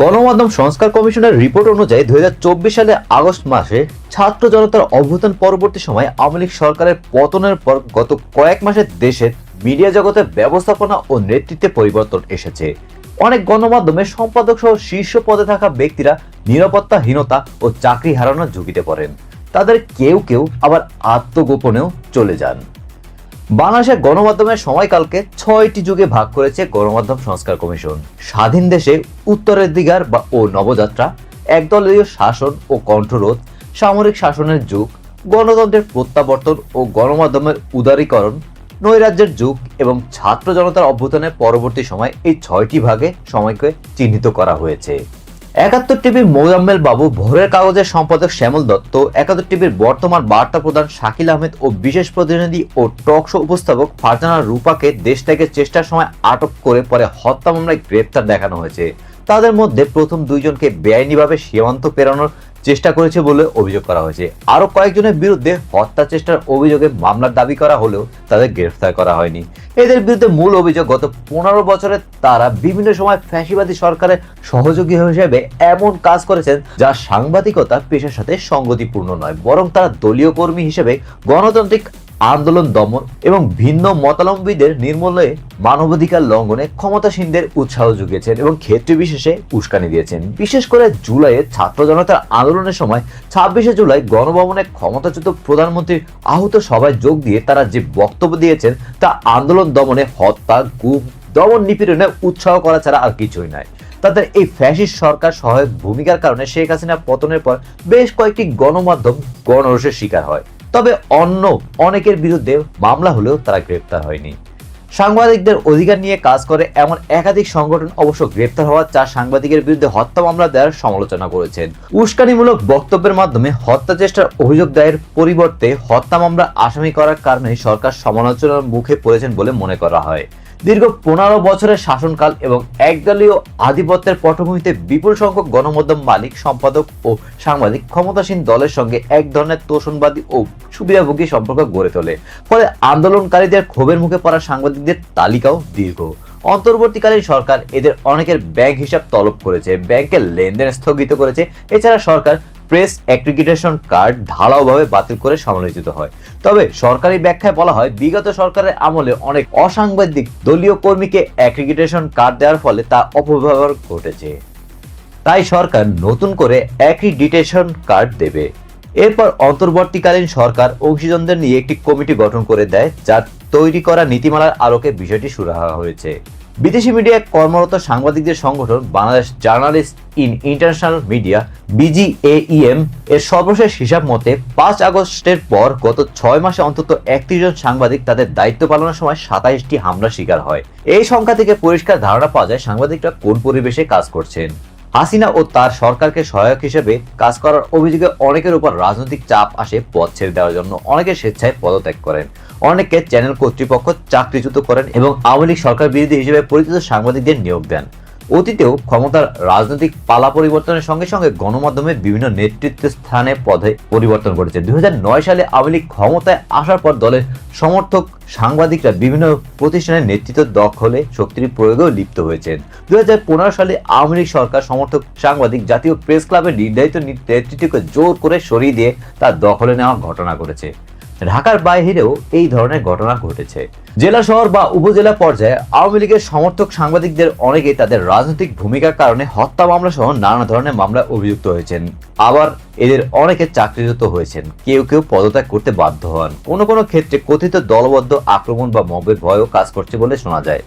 গণমাধ্যম সংস্কার কমিশনের রিপোর্ট অনুযায়ী দু হাজার চব্বিশ সালে আগস্ট মাসে ছাত্র জনতার অভ্যুত্থান পরবর্তী সময় আওয়ামী লীগ সরকারের পতনের পর গত কয়েক মাসে দেশের মিডিয়া জগতে ব্যবস্থাপনা ও নেতৃত্বে পরিবর্তন এসেছে। অনেক গণমাধ্যমে সম্পাদক সহ শীর্ষ পদে থাকা ব্যক্তিরা নিরাপত্তাহীনতা ও চাকরি হারানোর ঝুঁকিতে পড়েন। তাদের কেউ কেউ আবার আত্মগোপনেও চলে যান। বাংলাদেশের গণমাধ্যমের সময়কালকে ছয়টি যুগে ভাগ করেছে গণমাধ্যম সংস্কার কমিশন। স্বাধীন দেশে উত্তরের দিগার বা ও নবযাত্রা, একদলীয় শাসন ও কণ্ঠরোধ, সামরিক শাসনের যুগ, গণতন্ত্রের প্রত্যাবর্তন ও গণমাধ্যমের উদারীকরণ, নৈরাজ্যের যুগ এবং ছাত্র জনতার অভ্যুত্থানের পরবর্তী সময় এই ছয়টি ভাগে সময়কে চিহ্নিত করা হয়েছে। একাত্তর টিভির মোজাম্মেল বাবু ভোরের কাগজের সম্পাদক শ্যামল দত্ত, একাত্তর টিভির বর্তমান বার্তা প্রধান শাকিল আহমেদ ও বিশেষ প্রতিনিধি ও টক শো উপস্থাপক ফারজানা রূপাকে দেশ থেকে চেষ্টার সময় আটক করে পরে হত্যা মামলায় গ্রেপ্তার দেখানো হয়েছে। তাদের মধ্যে প্রথম দুইজনকে বেআইনিভাবে সীমান্ত পেরানোর চেষ্টা করেছে বলে অভিযোগ করা হয়েছে। আরও কয়েকজনের বিরুদ্ধে হত্যা চেষ্টার অভিযোগে মামলার দাবি করা হলেও তাদের গ্রেফতার করা হয়নি। এদের বিরুদ্ধে মূল অভিযোগ, গত পনেরো বছরে তারা বিভিন্ন সময় ফ্যাসিবাদী সরকারের সহযোগী হিসেবে এমন কাজ করেছেন যা সাংবাদিকতা পেশার সাথে সঙ্গতিপূর্ণ নয়, বরং তারা দলীয় কর্মী হিসেবে গণতান্ত্রিক আন্দোলন, দমন এবং ভিন্ন মতালম্বীদের নির্মূলে মানবাধিকার লঙ্ঘনে ক্ষমতাসীনদের উৎসাহ জুগিয়েছেন এবং ক্ষেত্র বিশেষে উস্কানি দিয়েছেন। বিশেষ করে জুলাইয়ে ছাত্র জনতার আন্দোলনের সময় ছাব্বিশে জুলাই গণভবনে ক্ষমতাচ্যুত প্রধানমন্ত্রীর আহত সভায় যোগ দিয়ে তারা যে বক্তব্য দিয়েছেন, তা আন্দোলন, দমনে হত্যা, গুম, দমন নিপীড়নে উৎসাহ করা ছাড়া আর কিছুই নয়। তাদের এই ফ্যাসিস্ট সরকার সহায়ক ভূমিকার কারণে শেখ হাসিনা পতনের পর বেশ কয়েকটি গণমাধ্যম গণরোষের শিকার হয়। তবে অন্য অনেকের বিরুদ্ধে মামলা হলেও তারা গ্রেপ্তার হয়নি। সাংবাদিকদের অধিকার নিয়ে কাজ করে এমন একাধিক সংগঠন অবশ্য গ্রেপ্তার হওয়া চার সাংবাদিকের বিরুদ্ধে হত্যা মামলা দেওয়ার সমালোচনা করেছেন। উস্কানিমূলক বক্তব্যের মাধ্যমে হত্যা চেষ্টার অভিযোগ দায়ের পরিবর্তে হত্যা মামলা আসামি করার কারণে সরকার সমালোচনার মুখে পড়েছেন বলে মনে করা হয়। দীর্ঘ পনেরো বছরের শাসনকাল এবং একদলীয় আধিপত্যের পটভূমিতে বিপুল সংখ্যক গণমাধ্যম মালিক, সম্পাদক ও সাংবাদিক ক্ষমতাসীন দলের সঙ্গে এক ধরনের তোষণবাদী ও সুবিধাভোগী সম্পর্ক গড়ে তোলে। ফলে আন্দোলনকারীদের ক্ষোভের মুখে পড়া সাংবাদিকদের তালিকাও দীর্ঘ। অন্তর্বর্তীকালীন সরকার এদের অনেকের ব্যাংক হিসাব তলব করেছে, ব্যাংকের লেনদেন স্থগিত করেছে। এছাড়া সরকার প্রেস অ্যাক্রিডিটেশন কার্ড ঢালাওভাবে বাতিল করে সমালোচিত হয়। তবে সরকারি ব্যাখ্যায় বলা হয়, বিগত সরকারের আমলে অনেক অসাংবাদিক দলীয় কর্মীকে অ্যাক্রিডিটেশন কার্ড দেওয়ার ফলে তা অপব্যবহার ঘটেছে। তাই সরকার নতুন করে অ্যাক্রিডিটেশন কার্ড দেবে। এরপর অন্তর্বর্তীকালীন সরকার অংশীজনদের নিয়ে একটি কমিটি গঠন করে দেয়, যা তৈরি করা নীতিমালার আলোকে বিষয়টি সুরাহা হয়েছে। বিদেশি মিডিয়ায় কর্মরত সাংবাদিকদের সংগঠন Bangladesh journalist in international media, বিজিএইএম, এর সর্বশেষ হিসাব মতে পাঁচ আগস্টের পর গত ছয় মাসে অন্তত একত্রিশ জন সাংবাদিক তাদের দায়িত্ব পালনের সময় সাতাইশটি হামলার শিকার হয়। এই সংখ্যা থেকে পরিষ্কার ধারণা পাওয়া যায় সাংবাদিকরা কোন পরিবেশে কাজ করছেন। হাসিনা ও তার সরকারকে সহায়ক হিসেবে কাজ করার অভিযোগে অনেকের উপর রাজনৈতিক চাপ আসে পদ ছেড়ে দেওয়ার জন্য। অনেকে স্বেচ্ছায় পদত্যাগ করেন। অনেকে চ্যানেল কর্তৃপক্ষ চাকরিচ্যুত করেন এবং আওয়ামী লীগ সরকার বিরোধী হিসেবে পরিচিত সাংবাদিকদের নিয়োগ দেন। অতীতেও ক্ষমতার রাজনৈতিক পালা পরিবর্তনের সঙ্গে সঙ্গে গণমাধ্যমে বিভিন্ন নেতৃত্ব স্থানে পদে পরিবর্তন ঘটেছে দুই সালে আওয়ামী লীগ ক্ষমতায় আসার পর দলের সমর্থক সাংবাদিকরা বিভিন্ন প্রতিষ্ঠানের নেতৃত্ব দখলে শক্তির প্রয়োগেও লিপ্ত হয়েছেন। দুই হাজার পনেরো সালে আওয়ামী লীগ সরকার সমর্থক সাংবাদিক জাতীয় প্রেস ক্লাবের নির্ধারিত নেতৃত্বকে জোর করে সরিয়ে দিয়ে তার দখলে নেওয়ার ঘটনা ঘটেছে। ঢাকার বাইরেও এই ধরনের ঘটনা ঘটেছে। জেলা শহর বা উপজেলা পর্যায়ে আওয়ামী লীগের সমর্থক সাংবাদিকদের অনেকে তাদের রাজনৈতিক ভূমিকার কারণে হত্যা মামলা সহ নানা ধরনের মামলায় অভিযুক্ত হয়েছেন। আবার এদের অনেকে চাকরিরত হয়েছেন। কেউ কেউ পদত্যাগ করতে বাধ্য হন। কোনো কোনো ক্ষেত্রে কথিত দলবদ্ধ আক্রমণ বা মবের ভয়ও কাজ করছে বলে শোনা যায়।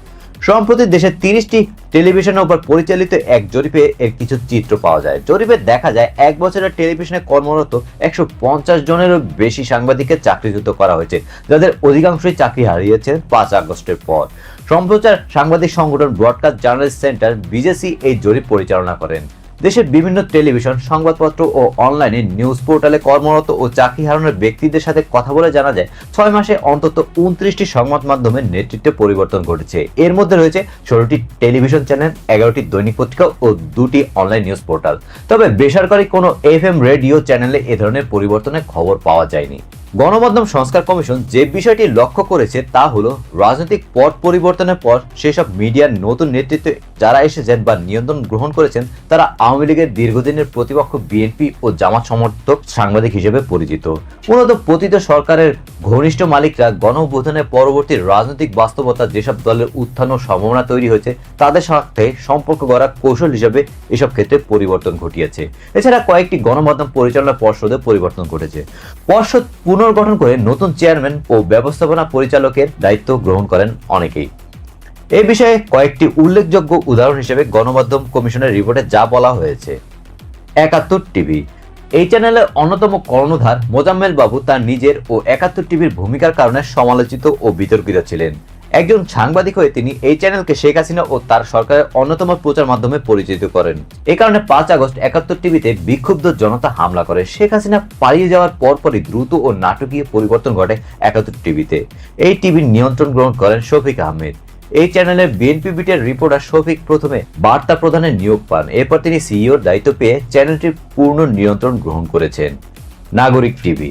সম্প্রতি দেশের তিরিশটি টেলিভিশনের উপর পরিচালিত এক জরিপে এর কিছু চিত্র পাওয়া যায়। জরিপে দেখা যায়, এক বছরের টেলিভিশনে কর্মরত একশো পঞ্চাশ জনেরও বেশি সাংবাদিককে চাকরিচ্যুত করা হয়েছে, যাদের অধিকাংশই চাকরি হারিয়েছে পাঁচ আগস্টের পর। সম্প্রচার সাংবাদিক সংগঠন ব্রডকাস্ট জার্নালিস্ট সেন্টার বিজেসি এই জরিপ পরিচালনা করেন। দেশের বিভিন্ন টেলিভিশন, সংবাদপত্র ও অনলাইনে নিউজ পোর্টালে কর্মরত ও চাকরি হারানোর ব্যক্তিদের সাথে কথা বলে জানা যায়, ছয় মাসে অন্তত উনত্রিশটি সংবাদ মাধ্যমের নেতৃত্বে পরিবর্তন ঘটেছে। এর মধ্যে রয়েছে ষোলোটি টেলিভিশন চ্যানেল, এগারোটি দৈনিক পত্রিকা ও দুটি অনলাইন নিউজ পোর্টাল। তবে বেসরকারি কোনো এফ রেডিও চ্যানেলে এ ধরনের পরিবর্তনের খবর পাওয়া যায়নি। গণমাধ্যম সংস্কার কমিশন যে বিষয়টি লক্ষ্য করেছে তা হলো রাজনৈতিক পট পরিবর্তনের পর সেসব মিডিয়ার নতুন নেতৃত্বে যারা এসেছেন বা নিয়ন্ত্রণ গ্রহণ করেছেন, তারা আওয়ামী লীগের দীর্ঘদিনের প্রতিপক্ষ বিএনপি ও জামাত সমর্থক সাংবাদিক হিসেবে পরিচিত। মূলত পতিত সরকারের ঘনিষ্ঠ মালিকরা গণঅভ্যুত্থানের পরবর্তী রাজনৈতিক বাস্তবতা যেসব দলের উত্থান ও সম্ভাবনা তৈরি হয়েছে, তাদের সাথে সম্পর্ক গড়া কৌশল হিসেবে এসব ক্ষেত্রে পরিবর্তন ঘটিয়েছে। এছাড়া কয়েকটি গণমাধ্যম পরিচালনা পর্ষদে পরিবর্তন ঘটেছে। পর্ষদ পুনর্গঠন করে নতুন চেয়ারম্যান ও ব্যবস্থাপনা পরিচালকের দায়িত্ব গ্রহণ করেন অনেকেই। এ বিষয়ে কয়েকটি উল্লেখযোগ্য উদাহরণ হিসেবে গণমাধ্যম কমিশনের রিপোর্টে যা বলা হয়েছে। একাত্তর টিভি। এই চ্যানেলের অন্যতম কর্ণধার মোজাম্মেল বাবু তার নিজের ও একাত্তর টিভির ভূমিকার কারণে সমালোচিত ও বিতর্কিত ছিলেন। একজন সাংবাদিক হয়ে তিনি এই চ্যানেলকে শেখ হাসিনা ও তার সরকারের অন্যতম প্রচার মাধ্যমে পরিচিত করেন। এ কারণে পাঁচ আগস্ট একাত্তর টিভিতে বিক্ষুব্ধ জনতা হামলা করে। শেখ হাসিনা পালিয়ে যাওয়ার পরপরই দ্রুত ও নাটকীয় পরিবর্তন ঘটে একাত্তর টিভিতে। এই টিভির নিয়ন্ত্রণ গ্রহণ করেন শফিক আহমেদ। এই চ্যানেলের বিএনপি বিটের রিপোর্টার শফিক প্রথমে বার্তা প্রদানের নিয়োগ পান। এরপর তিনি সিইওর দায়িত্ব পেয়ে চ্যানেলটির পূর্ণ নিয়ন্ত্রণ গ্রহণ করেছেন। নাগরিক টিভি।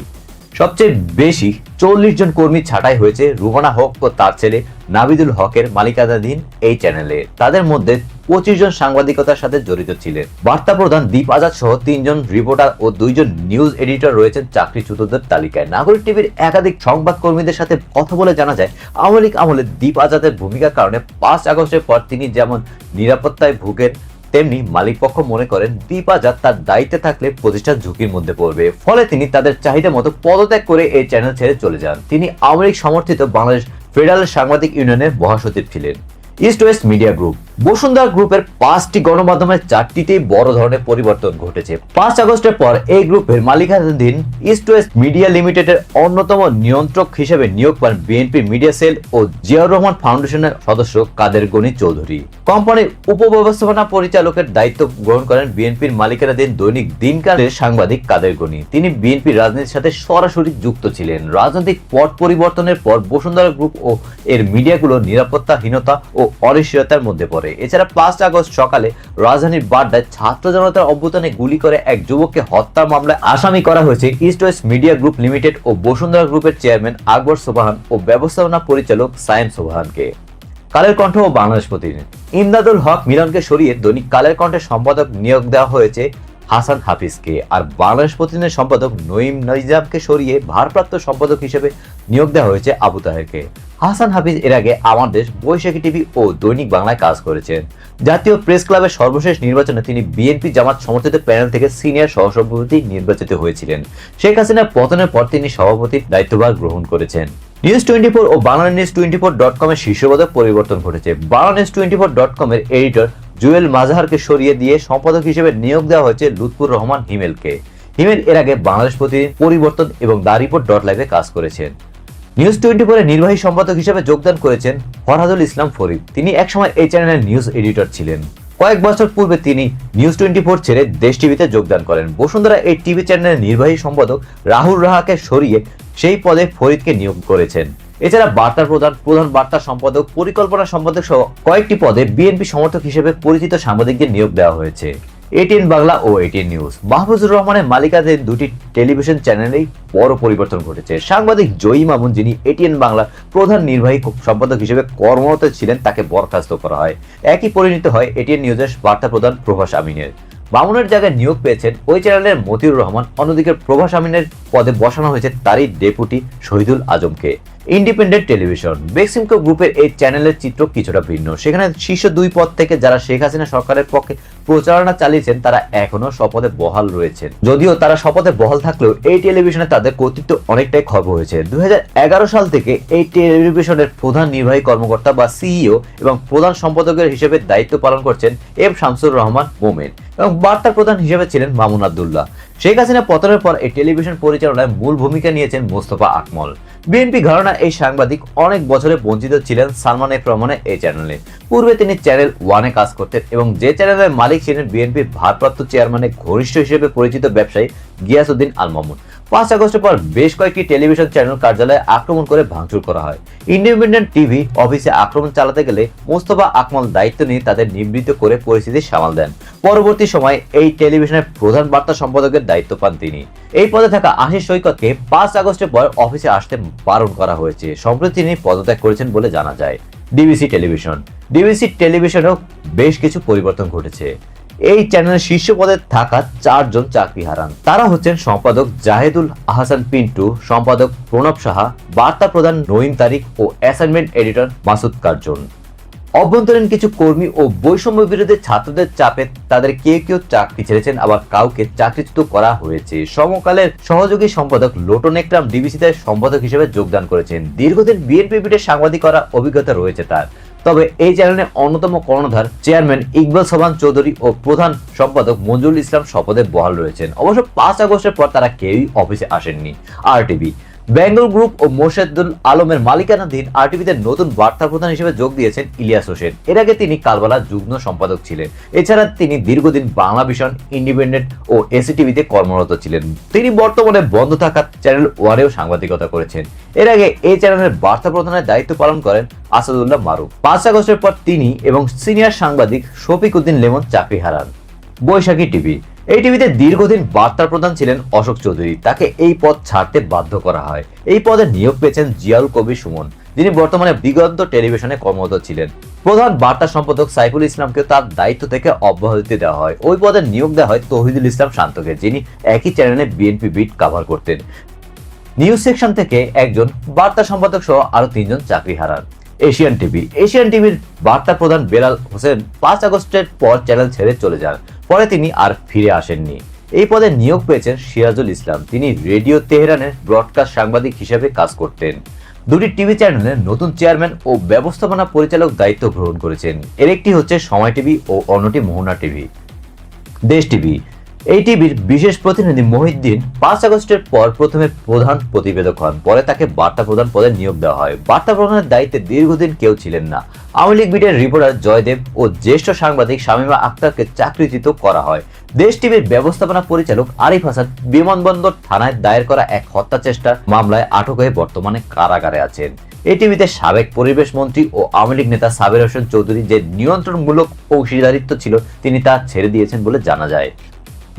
সবচেয়ে বেশি চল্লিশ জন কর্মী ছাঁটাই হয়েছে রুহানা হক ও তার ছেলে নাবিদুল হকের মালিকানাধীন এই চ্যানেলে। তাদের মধ্যে পঁচিশ জন সাংবাদিকতার সাথে জড়িত ছিলেন। বার্তা প্রধান দীপ আজাদ সহ তিনজন রিপোর্টার ও দুইজন নিউজ এডিটর রয়েছেন চাকরিচ্যুতদের তালিকায়। নাগরিক টিভির একাধিক সংবাদ কর্মীদের সাথে কথা বলে জানা যায়, আওয়ামী লীগ আমলে দীপ আজাদের ভূমিকার কারণে পাঁচ আগস্টের পর তিনি যেমন নিরাপত্তায় ভুগেন তেমনি মালিকপক্ষ মনে করেন, দীপা যা তার দায়িত্বে থাকলে প্রতিষ্ঠান ঝুঁকির মধ্যে পড়বে। ফলে তিনি তাদের চাহিদা মতো পদত্যাগ করে এই চ্যানেল ছেড়ে চলে যান। তিনি আওয়ামী সমর্থিত বাংলাদেশ ফেডারেল সাংবাদিক ইউনিয়নের মহাসচিব ছিলেন। East west media group Bashundhara গ্রুপের পাঁচটি গণমাধ্যমের চারটিতেই বড় ধরনের পরিবর্তন ঘটেছে। পাঁচ আগস্টের পর এই গ্রুপের মালিকানাধীন ইস্ট ওয়েস্ট মিডিয়া লিমিটেডের অন্যতম নিয়ন্ত্রক হিসেবে নিয়োগ পান বিএনপি মিডিয়া সেল ও জিয়াউর রহমান ফাউন্ডেশনের সদস্য কাদের গনি চৌধুরী। কোম্পানির উপব্যবস্থাপনা পরিচালকের দায়িত্ব গ্রহণ করেন বিএনপির মালিকানাধীন দৈনিক দিনকালের সাংবাদিক কাদের গনি। তিনি বিএনপির রাজনীতির সাথে সরাসরি যুক্ত ছিলেন। রাজনৈতিক পট পরিবর্তনের পর বসুন্ধরা গ্রুপ ও এর মিডিয়াগুলো নিরাপত্তাহীনতা ও অনিশ্চয়তার মধ্যে পড়ে। এছাড়া পাঁচ আগস্ট সকালে রাজধানীর বাড্ডায় ছাত্র জনতার অভ্যুত্থানে গুলি করে এক যুবককে হত্যার মামলায় আসামি করা হয়েছে east west media group limited ও বসুন্ধরা গ্রুপের চেয়ারম্যান আকবর সোবাহান ও ব্যবস্থাপনা পরিচালক সায়েম সোবাহানকে। কালের কণ্ঠ ও বাংলাদেশ প্রতিদিন। ইমদাদুল হক মিলনকে সরিয়ে দৈনিক কালের কণ্ঠের সম্পাদক নিয়োগ দেওয়া হয়েছে হাসান হাফিজকে। আর বাংলাদেশ প্রতিদিনের সম্পাদক নঈম নইজামকে সরিয়ে ভারপ্রাপ্ত সম্পাদক হিসেবে নিয়োগ দেওয়া হয়েছে আবু তাহেরকে। হাসান হাফিজ এর আগে আমার দেশ বৈশাখী টিভি ও দৈনিক বাংলায় কাজ করেছেন। জাতীয় প্রেস ক্লাবের সর্বশেষ নির্বাচনে তিনি বিএনপি জামাত সমর্থিত প্যানেল থেকে সিনিয়র সহসভাপতি নির্বাচিত হয়েছিলেন। শেখ হাসিনার পতনের পর তিনি সভাপতির দায়িত্বভার গ্রহণ করেছেন। নিউজ টোয়েন্টি ফোর ও Bangla news twenty four dot কমের শীর্ষপদে পরিবর্তন ঘটেছে। Bangla news twenty four dot কমের এডিটর জুয়েল মাজাহারকে সরিয়ে দিয়ে সম্পাদক হিসেবে নিয়োগ দেওয়া হয়েছে লুৎফুর রহমান হিমেলকে। হিমেল এর আগে বাংলাদেশ প্রতিদিন পরিবর্তন এবং দা রিপোর্ট ডট লাইভে কাজ করেছেন। নিউজ টোয়েন্টি ফোরের নির্বাহী সম্পাদক হিসেবে যোগদান করেছেন ফরহাদুল ইসলাম ফরিদ। তিনি একসময় এই চ্যানেলের নিউজ এডিটর ছিলেন। কয়েক বছর পূর্বে তিনি নিউজ টোয়েন্টি ফোর ছেড়ে দেশ টিভিতে যোগদান করেন। বসুন্ধরা এই টিভি চ্যানেলের নির্বাহী সম্পাদক রাহুল রাহাকে সরিয়ে সেই পদে ফরিদকে নিয়োগ করেছেন। এছাড়া বার্তা প্রধান প্রধান বার্তা সম্পাদক, পরিকল্পনা সম্পাদক সহ কয়েকটি পদে বিএনপি সমর্থক হিসেবে পরিচিত সাংবাদিকদের নিয়োগ দেওয়া হয়েছে। এটিএন বাংলা ও এটিএন নিউজ। মাহফুজুর রহমানের মালিকাধীন দুটি টেলিভিশন চ্যানেলেই বড় পরিবর্তন ঘটেছে। সাংবাদিক জয়ী মামুন, যিনি এটিএন বাংলা প্রধান নির্বাহী সম্পাদক হিসেবে কর্মরত ছিলেন, তাকে বরখাস্ত করা হয়। একই পরিণত হয় এটিএন নিউজের বার্তা প্রধান প্রভাস আমিনের। মামুনের জায়গায় নিয়োগ পেয়েছেন ওই চ্যানেলের মতিউর রহমান, অন্যদিকে প্রভাস আমিনের পদে বসানো হয়েছে তারই deputy Shahidul আজমকে। Independent Television. Beximco গ্রুপের এই চ্যানেলের চিত্র কিছুটা ভিন্ন। সেখানে শীর্ষ দুই পদ থেকে যারা শেখ হাসিনা সরকারের পক্ষে প্রচারণা চালিয়েছেন, তারা এখনও শপথে বহাল রয়েছেন। যদিও তারা শপথে বহাল থাকলেও এই টেলিভিশনে তাদের কর্তৃত্ব অনেকটাই খর্ব হয়েছে। দুই হাজার এগারো সাল থেকে এই টেলিভিশনের প্রধান নির্বাহী কর্মকর্তা বা সিইও এবং প্রধান সম্পাদকের হিসেবে দায়িত্ব পালন করছেন এম শামসুর রহমান মোমেন এবং বার্তার প্রধান হিসেবে ছিলেন মামুন আবদুল্লাহ। শেখ হাসিনা পতনের পর এই টেলিভিশন পরিচালনায় মূল ভূমিকা নিয়েছেন মোস্তফা আকমল। বিএনপি ঘরানা এই সাংবাদিক অনেক বছরে বঞ্চিত ছিলেন সালমান এফ রহমানের এই চ্যানেলে পূর্বে তিনি চ্যানেল ওয়ানে কাজ করতেন এবং যে চ্যানেলের মালিক ছিলেন বিএনপির ভারপ্রাপ্ত চেয়ারম্যানের ঘনিষ্ঠ হিসেবে পরিচিত ব্যবসায়ী গিয়াসউদ্দিন আল মামুন। পাঁচ আগস্টের পর বেশ কয়েকটি টেলিভিশন চ্যানেল কার্যালয়ে আক্রমণ করে ভাঙচুর করা হয়। ইন্ডিপেন্ডেন্ট টিভি অফিসে আক্রমণ চালাতে গেলে মোস্তফা আকমল দায়িত্ব নিয়ে তাদের নিবৃত্ত করে পরিস্থিতি সামাল দেন। পরবর্তী সময়ে এই টেলিভিশনের প্রধান বার্তা সম্পাদকের দায়িত্ব পান তিনি। এই পদে থাকা আশিস সৈকতকে পাঁচ আগস্টের পর অফিসে আসতে বারণ করা হয়েছে। সম্প্রতি তিনি পদত্যাগ করেছেন বলে জানা যায়। DBC television. ডিবিসি টেলিভিশনেও বেশ কিছু পরিবর্তন ঘটেছে। এই চ্যানেলের শীর্ষ পদে থাকা চারজন চাকরি হারান। তারা হচ্ছেন সম্পাদক জাহেদুল আহসান পিন্টু, সম্পাদক প্রণব সাহা, বার্তা প্রধান নঈম তারিক ও অ্যাসাইনমেন্ট এডিটর মাসুদ কার্জন। অভ্যন্তরীণ কিছু কর্মী ও বৈষম্য বিরোধী ছাত্রদের চাপে তাদের কেউ কেউ চাকরি ছেড়েছেন, আবার কাউকে চাকরিচ্যুত করা হয়েছে। সমকালের সহযোগী সম্পাদক লোটন একরাম ডিবিসিতে সম্পাদক হিসেবে যোগদান করেছেন। দীর্ঘদিন বিএনপি পিঠে সাংবাদিক করার অভিজ্ঞতা রয়েছে তার। তবে এই চ্যানেলের অন্যতম কর্ণধার চেয়ারম্যান ইকবাল সোবান চৌধুরী ও প্রধান সম্পাদক মঞ্জুরুল ইসলাম শপথে বহাল রয়েছেন। অবশ্য পাঁচ আগস্টের পর তারা কেউই অফিসে আসেননি। আর টিভি বেঙ্গল গ্রুপ ও মোর্শেদুল আলমের মালিকানাধীন আরটিভিতে নতুন বার্তা প্রধান হিসেবে যোগ দিয়েছেন ইলিয়াস হোসেন। এর আগে তিনি কালবালা যুগ্ম সম্পাদক ছিলেন। এছাড়া তিনি দীর্ঘদিন বাংলা ভিশন ইন্ডিপেন্ডেন্ট ও এসি টিভিতে কর্মরত ছিলেন। তিনি বর্তমানে বন্ধ থাকা চ্যানেল ওয়ানেও সাংবাদিকতা করেছেন। এর আগে এই চ্যানেলের বার্তা প্রধানের দায়িত্ব পালন করেন আসাদুল্লাহ মারুফ। পাঁচ আগস্টের পর তিনি এবং সিনিয়র সাংবাদিক শফিক উদ্দিন লেমন চাকরি হারান বৈশাখী টিভি। এই টিভিতে দীর্ঘদিন বার্তা প্রধান ছিলেন অশোক চৌধুরী। তাকে এই পদ ছাড়তে বাধ্য করা হয়। এই পদে নিয়োগ পেয়েছেন জিয়াউল কবির সুমন। যিনি বর্তমানে দিগন্ত টেলিভিশনে কর্মরত ছিলেন। প্রধান বার্তা সম্পাদক সাইফুল ইসলামকে তার দায়িত্ব থেকে অব্যাহতি দেওয়া হয়। ওই পদে নিয়োগ দেওয়া হয় তৌহিদুল ইসলাম শান্তকে, যিনি একই চ্যানেলে বিএনপি বিট কভার করতেন। নিউজ সেকশন থেকে একজন বার্তা সম্পাদক সহ আরও তিনজন চাকরি হারান। Asian TV. এশিয়ান টিভির বার্তা প্রধান বেলাল হোসেন পাঁচ আগস্টের পর চ্যানেল ছেড়ে চলে যান। পরে তিনি আর ফিরে আসেননি। এই পদে নিয়োগ পেয়েছেন সিরাজুল ইসলাম। তিনি রেডিও তেহরানের ব্রডকাস্ট সাংবাদিক হিসেবে কাজ করতেন। দুটি টিভি চ্যানেলের নতুন চেয়ারম্যান ও ব্যবস্থাপনা পরিচালক দায়িত্ব গ্রহণ করেছেন। এর একটি হচ্ছে সময় টিভি ও অন্যটি মোহনা টিভি। দেশ টিভি। এই টিভির বিশেষ প্রতিনিধি মহিউদ্দিন পাঁচ আগস্টের পর প্রথমে প্রধান প্রতিবেদক হন। পরে তাকে বার্তা প্রধান পদে নিয়োগ দেওয়া হয়। বার্তা প্রধানের দায়িত্বে দীর্ঘদিন কেউ ছিলেন না। আওয়ামী লীগ বিটের রিপোর্টার জয়দেব ও জ্যেষ্ঠ সাংবাদিক শামীমা আক্তারকে চাকরিচ্যুত করা হয়। দেশ টিভির ব্যবস্থাপনা পরিচালক আরিফ হাসান বিমানবন্দর থানায় দায়ের করা এক হত্যা চেষ্টার মামলায় আটক হয়ে বর্তমানে কারাগারে আছেন। এই টিভিতে সাবেক পরিবেশ মন্ত্রী ও আওয়ামী লীগ নেতা সাবের হোসেন চৌধুরী যে নিয়ন্ত্রণমূলক অংশীদারিত্ব ছিল, তিনি তা ছেড়ে দিয়েছেন বলে জানা যায়।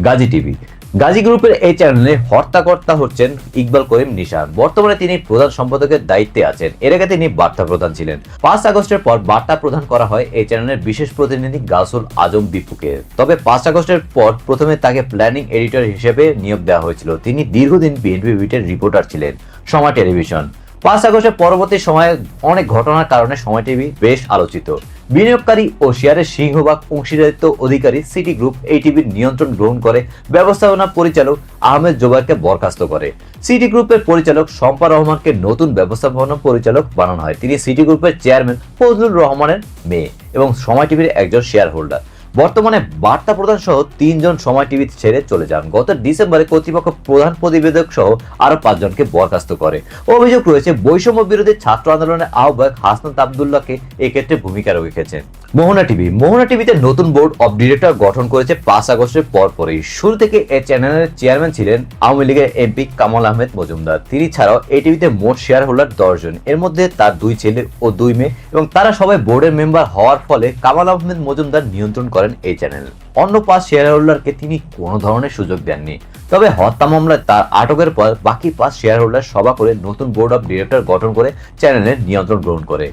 গাজী টিভি। গাজী গ্রুপের এই চ্যানেলে হর্তাকর্তা হচ্ছেন ইকবাল করিম নিশান। বর্তমানে তিনি প্রধান সম্পাদকের দায়িত্বে আছেন। এর আগে তিনি বার্তা প্রধান ছিলেন। পাঁচ আগস্টের পর বার্তা প্রদান করা হয় এই চ্যানেলের বিশেষ প্রতিনিধি গাউসুল আজম বিপুকে তবে পাঁচ আগস্টের পর প্রথমে তাকে প্ল্যানিং এডিটর হিসেবে নিয়োগ দেওয়া হয়েছিল। তিনি দীর্ঘদিন বিএনপি বিটের রিপোর্টার ছিলেন। সময় টেলিভিশন। পাঁচ আগস্টের পরবর্তী সময়ে অনেক ঘটনার কারণে সময় টিভি বেশ আলোচিত। বিনিয়োগকারী ও শেয়ারের সিংহভাগ অংশীদারিত্ব অধিকারী সিটি গ্রুপ এই টিভির নিয়ন্ত্রণ গ্রহণ করে, ব্যবস্থাপনা পরিচালক আহমেদ জোবারকে বরখাস্ত করে। সিটি গ্রুপের পরিচালক শম্পা রহমানকে নতুন ব্যবস্থাপনা পরিচালক বানানো হয়। তিনি সিটি গ্রুপের চেয়ারম্যান ফজলুর রহমানের মেয়ে এবং সময় টিভির একজন শেয়ার হোল্ডার বর্তমানে বার্তা প্রধান সহ তিনজন সময় টিভি ছেড়ে চলে যান। গত ডিসেম্বরে কর্তৃপক্ষ প্রধান প্রতিবেদক সহ আরও পাঁচজনকে বরখাস্ত করে। অভিযোগ রয়েছে, বৈষম্য বিরোধী ছাত্র আন্দোলনের আহ্বায়ক হাসনাত আবদুল্লাহকে এক্ষেত্রে ভূমিকা রেখেছেন মোহনা টিভি, মোহনা টিভিতে নতুন বোর্ড অব ডিরেক্টর গঠন করেছে পাঁচ আগস্টের পর পরই শুরু থেকে এই চ্যানেলের চেয়ারম্যান ছিলেন আওয়ামী লীগের এমপি কামাল আহমেদ মজুমদার। তিনি ছাড়াও এই টিভিতে মোট শেয়ার হোল্ডার দশজন এর মধ্যে তার দুই ছেলে ও দুই মেয়ে এবং তারা সবাই বোর্ডের মেম্বার হওয়ার ফলে কামাল আহমেদ মজুমদার নিয়ন্ত্রণ করেন এই চ্যানেল। অন্য পাঁচ শেয়ার হোল্ডারকে তিনি কোনো ধরনের সুযোগ দেননি। তবে হত্যা মামলায় তার আটকের পর বাকি পাঁচ শেয়ার হোল্ডার সভা করে নতুন বোর্ড অব ডিরেক্টর গঠন করে চ্যানেলের নিয়ন্ত্রণ গ্রহণ করে।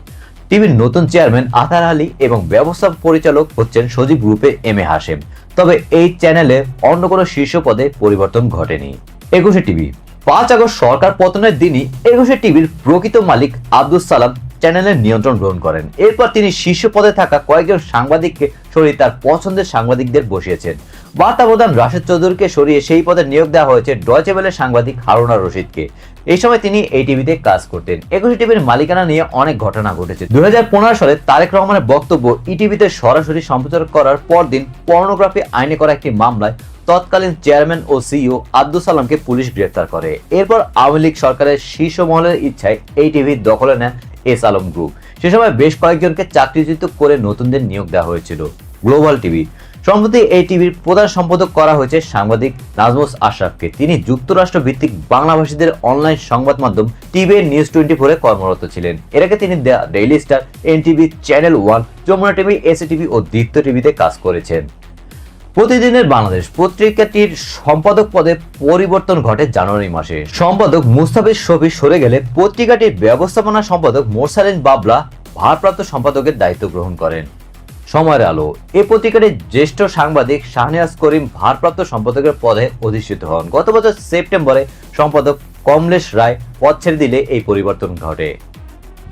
টিভির নতুন চেয়ারম্যান আতার আলী এবং ব্যবস্থা পরিচালক হচ্ছেন সজীব গ্রুপে এম এ হাসেম তবে এই চ্যানেলে অন্য কোনো শীর্ষ পদে পরিবর্তন ঘটেনি। একুশে টিভি। পাঁচ আগস্ট সরকার পতনের দিনই একুশে টিভির প্রকৃত মালিক আব্দুল সালাম চ্যানেলের নিয়ন্ত্রণ গ্রহণ করেন। এরপর তিনি শীর্ষ পদে থাকা কয়েকজন সাংবাদিককে সরিয়ে তার পছন্দের সাংবাদিকদের বসিয়েছেন। বার্তা প্রধান রাশেদ চৌধুরীকে সরিয়ে সেই পদে নিয়োগ দেওয়া হয়েছে ডয়চে বেলের সাংবাদিক হারুনা রশিদকে। এই সময় তিনি এই টিভিতে কাজ করতেন। একুশে টিভির মালিকানা নিয়ে অনেক ঘটনা ঘটেছে। দুই হাজার পনেরো সালে তারেক রহমানের বক্তব্য ইটিভিতে সরাসরি সম্প্রচার করার পরদিন পর্নোগ্রাফি আইনে করা একটি মামলায় তৎকালীন চেয়ারম্যান ও সিইও আব্দুল সালামকে পুলিশ গ্রেফতার করে। এরপর আওয়ামী লীগ সরকারের শীর্ষ মহলের ইচ্ছায় এই টিভি দখলে নেন এস আলম গ্রুপ। সে সময় বেশ কয়েকজনকে চাকরিচ্যুত করে নতুনদের নিয়োগ দেওয়া হয়েছিল গ্লোবাল টিভি। সম্প্রতি এই টিভির প্রধান সম্পাদক করা হয়েছে সাংবাদিক নাজমুস আশরাফকে। তিনি যুক্তরাষ্ট্র ভিত্তিক বাংলাভাষীদের অনলাইন সংবাদ মাধ্যম টিভি নিউজ টোয়েন্টি ফোরে কর্মরত ছিলেন। এর আগে তিনি daily star NTV channel one Jamuna TV AC TV ও দীপ্ত টিভিতে কাজ করেছেন। প্রতিদিনের বাংলাদেশ পত্রিকাটির সম্পাদক পদে পরিবর্তন ঘটে জানুয়ারি মাসে। সম্পাদক মুস্তাফিজ শফি সরে গেলে পত্রিকাটির ব্যবস্থাপনা সম্পাদক মোরসালিন বাবলা ভারপ্রাপ্ত সম্পাদকের দায়িত্ব গ্রহণ করেন। সময়ের আলো, এ পত্রিকাটির জ্যেষ্ঠ সাংবাদিক শাহনিয়াজ করিম ভারপ্রাপ্ত সম্পাদকের পদে অধিষ্ঠিত হন। গত বছর সেপ্টেম্বরে সম্পাদক কমলেশ রায় পদ ছেড়ে দিলে এই পরিবর্তন ঘটে।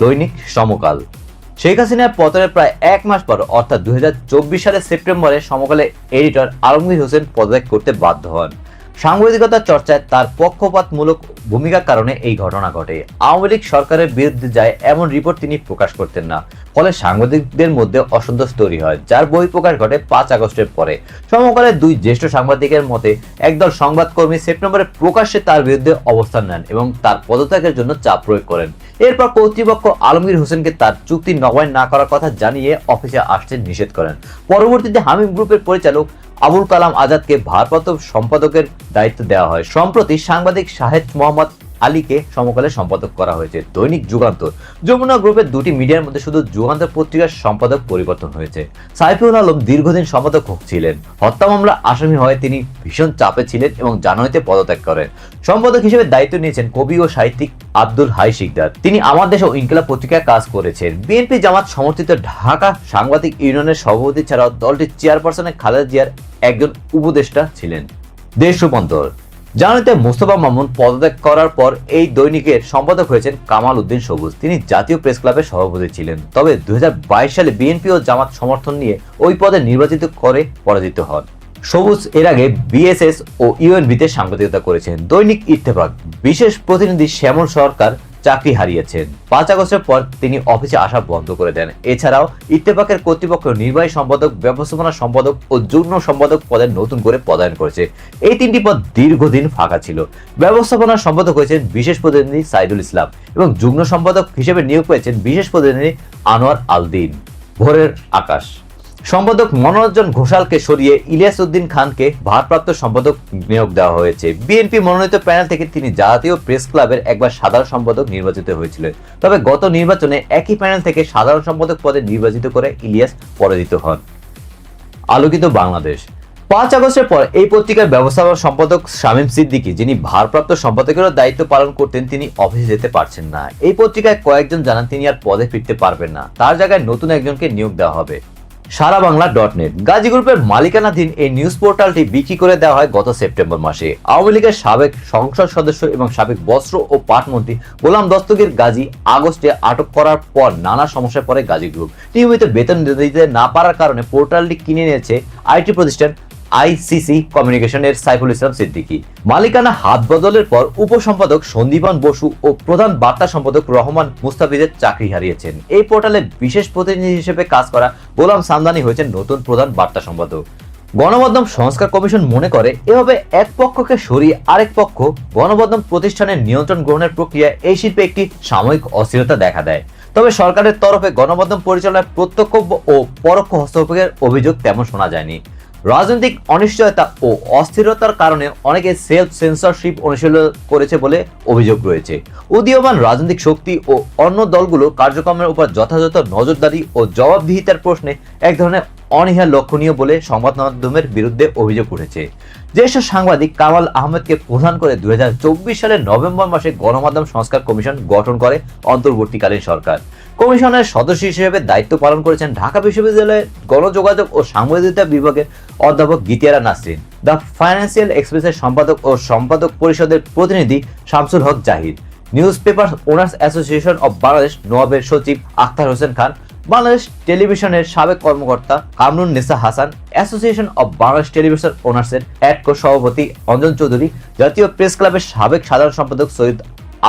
দৈনিক সমকাল। শেখ হাসিনার পতনের প্রায় এক মাস পর, অর্থাৎ দু হাজার চব্বিশ সালের সেপ্টেম্বরে সমকালে এডিটর আলমগীর হোসেন পদত্যাগ করতে বাধ্য হন। সাংবাদিকতা চর্চায় তার পক্ষপাতমূলক ভূমিকার কারণে এই ঘটনা ঘটে। আওয়ামী লীগ সরকারের বিরুদ্ধে যায় এমন রিপোর্ট তিনি প্রকাশ করতেন না। ফলে সাংবাদিকদের মধ্যে অসন্তোষ তৈরি হয়, যার বই প্রকাশ ঘটে পাঁচ আগস্টের পরে। সমকালে দুই জ্যেষ্ঠ সাংবাদিকের মতে, একদল সংবাদকর্মী সেপ্টেম্বরে প্রকাশ্যে তার বিরুদ্ধে অবস্থান নেন এবং তার পদত্যাগের জন্য চাপ প্রয়োগ করেন। এরপর কর্তৃপক্ষ আলমগীর হোসেনকে তার চুক্তি নবায়ন না করার কথা জানিয়ে অফিসে আসতে নিষেধ করেন। পরবর্তীতে হামিম গ্রুপের পরিচালক আবুল কালাম আজাদকে ভারপ্রাপ্ত সম্পাদকের দায়িত্ব দেওয়া হয়। সম্প্রতি সাংবাদিক শাহেদ মোহাম্মদ আলীকে সমকালে সম্পাদক করা হয়েছে। দৈনিক যুগান্তর। যমুনা গ্রুপের দুটি মিডিয়ার মধ্যে শুধু যুগান্তর পত্রিকার সম্পাদক পরিবর্তন হয়েছে। সাইফুল আলম দীর্ঘদিন সম্পাদক ছিলেন। হত্যা মামলা আসামি হয়ে তিনি ভীষণ চাপে ছিলেন এবং জানুয়ারিতে পদত্যাগ করেন। সম্পাদক হিসেবে দায়িত্ব নিয়েছেন কবি ও সাহিত্যিক আব্দুল হাই শিকদার। তিনি আমার দেশ ও ইনকিলাব পত্রিকায় কাজ করেছেন। বিএনপি জামাত সমর্থিত ঢাকা সাংবাদিক ইউনিয়নের সভাপতি ছাড়াও দলটির চেয়ারপারসনের খালেদা জিয়ার একজন উপদেষ্টা ছিলেন। দেশ রূপান্তর জানুয়ারিতে মোস্তফা মামুন পদত্যাগ করার পর এই দৈনিকের সম্পাদক হয়েছেন কামাল উদ্দিন সবুজ। তিনি জাতীয় প্রেস ক্লাবের সভাপতি ছিলেন। তবে দুই হাজার বাইশ সালে বিএনপি ও জামাত সমর্থন নিয়ে ওই পদে নির্বাচিত করে পরাজিত হন। সবুজ এর আগে বিএসএস ও ইউএনবিতে সাংবাদিকতা করেছেন। দৈনিক ইত্তেফাক। বিশেষ প্রতিনিধি শ্যামল সরকার চাকরি হারিয়েছেন। পাঁচ আগস্টের পর তিনি অফিসে আসা বন্ধ করে দেন। এছাড়াও ইত্তেফাকের কর্তৃপক্ষ নির্বাহী সম্পাদক, ব্যবস্থাপনা সম্পাদক ও যুগ্ম সম্পাদক পদে নতুন করে পদায়ন করেছে। এই তিনটি পদ দীর্ঘদিন ফাঁকা ছিল। ব্যবস্থাপনা সম্পাদক হয়েছেন বিশেষ প্রতিনিধি সাইদুল ইসলাম এবং যুগ্ম সম্পাদক হিসেবে নিয়োগ পেয়েছেন বিশেষ প্রতিনিধি আনোয়ার আলদিন। ভোরের আকাশ। সম্পাদক মনোরঞ্জন ঘোষালকে সরিয়ে ইলিয়াস উদ্দিন খানকে ভারপ্রাপ্ত সম্পাদক নিয়োগ দেওয়া হয়েছে। বিএনপি মনোনীত প্যানেল থেকে তিনি জাতীয় প্রেস ক্লাবের একবার সাধারণ সম্পাদক নির্বাচিত হয়েছিলেন তবে গত নির্বাচনে একই প্যানেল থেকে সাধারণ সম্পাদক পদে নির্বাচিত করে ইলিয়াস পরাজিত হন। আলোকিত বাংলাদেশ। পাঁচ আগস্টের পর এই পত্রিকার ব্যবস্থাপনা সম্পাদক শামীম সিদ্দিকী, যিনি ভারপ্রাপ্ত সম্পাদকেরও দায়িত্ব পালন করতেন, তিনি অফিসে যেতে পারছেন না। এই পত্রিকায় কয়েকজন জানান তিনি আর পদে ফিরতে পারবেন না। তার জায়গায় নতুন একজনকে নিয়োগ দেওয়া হবে। সারা বাংলা ডট নেট গাজী গ্রুপের মালিকানাধীন এই নিউজ পোর্টালটি বিক্রি করে দেওয়া হয় গত সেপ্টেম্বর মাসে। আওয়ামী লীগের সাবেক সংসদ সদস্য এবং সাবেক বস্ত্র ও পাটমন্ত্রী গোলাম দস্তগীর গাজী আগস্টে আটক করার পর নানা সমস্যায় পড়ে গাজী গ্রুপ নিয়মিত বেতন দিতে না পারার কারণে পোর্টালটি কিনে নিয়েছে আইটি প্রতিষ্ঠান আইসিসি কমিউনিকেশনের সাইফুল ইসলাম সিদ্দিকী। মালিকানা হাত বদলের পর উপসম্পাদক সন্দীপন বসু ও প্রধান বার্তা সম্পাদক রহমান মুস্তাফিজের চাকরি হারিয়েছেন। এই পোর্টালে বিশেষ প্রতিনিধি হিসেবে কাজ করা গোলাম সামদানি হয়েছেন নতুন প্রধান বার্তা সম্পাদক। গণমাধ্যম সংস্কার কমিশন মনে করে, এভাবে এক পক্ষকে সরিয়ে আরেক পক্ষ গণমাধ্যম প্রতিষ্ঠানের নিয়ন্ত্রণ গ্রহণের প্রক্রিয়া এই শিল্পে একটি সাময়িক অস্থিরতা দেখা দেয়। তবে সরকারের তরফে গণমাধ্যম পরিচালনায় প্রত্যক্ষ ও পরোক্ষ হস্তক্ষেপের অভিযোগ তেমন শোনা যায়নি। রাজনৈতিক অনিশ্চয়তা ও অস্থিরতার কারণে অনেকে সেলফ সেন্সরশিপ অনুশীলন করেছে বলে অভিযোগ রয়েছে। উদীয়মান রাজনৈতিক শক্তি ও অন্য দলগুলো কার্যক্রমের উপর যথাযথ নজরদারি ও জবাবদিহিতার প্রশ্নে এক ধরনের অনীহা লক্ষণীয় বলে সংবাদ মাধ্যমের বিরুদ্ধে অভিযোগ উঠেছে। জ্যেষ্ঠ সাংবাদিক কামাল আহমেদকে প্রধান করে দুই সালের নভেম্বর মাসে গণমাধ্যম সংস্কার কমিশন গঠন করে অন্তর্বর্তীকালীন সরকার। কমিশনের সদস্য হিসেবে দায়িত্ব পালন করেছেন ঢাকা বিশ্ববিদ্যালয়ের গণযোগাযোগ ও সাংবাদিকতা বিভাগের অধ্যাপক গীতিয়ারা নাসরিন, দ্য ফাইন্যান্সিয়াল এক্সপ্রেসের সম্পাদক ও সম্পাদক পরিষদের প্রতিনিধি Shamsul Haque Zahid newspaper owners association of Bangladesh নোয়াবের সচিব আখতার হোসেন খান বাংলাদেশ টেলিভিশনের সাবেক কর্মকর্তা Kamrun Nesa Hasan association of Bangladesh television ওনার্সের ATCO সভাপতি অঞ্জন চৌধুরী, জাতীয় প্রেস ক্লাবের সাবেক সাধারণ সম্পাদক সৈয়দ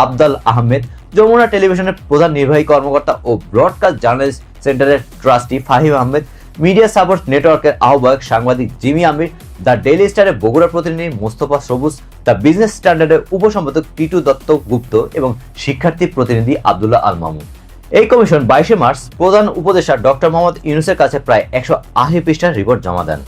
আবদাল আহমেদ, যমুনা টেলিভিশনের প্রধান নির্বাহী কর্মকর্তা ও ব্রডকাস্ট জার্নালিস্ট সেন্টারের trustee Fahim Ahmed media support নেটওয়ার্কের আহ্বায়ক সাংবাদিক জিমি আমির দ্য ডেইলি স্টারের বগুড়া প্রতিনিধি মোস্তফা সবুজ দ্য বিজনেস স্ট্যান্ডার্ডের উপসম্পাদক টিটু দত্ত গুপ্ত এবং শিক্ষার্থী প্রতিনিধি আবদুল্লাহ আল মামুন। এই কমিশন বাইশে মার্চ প্রধান উপদেষ্টা ডক্টর মোহাম্মদ ইউনুসের কাছে প্রায় একশো আশি পৃষ্ঠার রিপোর্ট জমা দেন।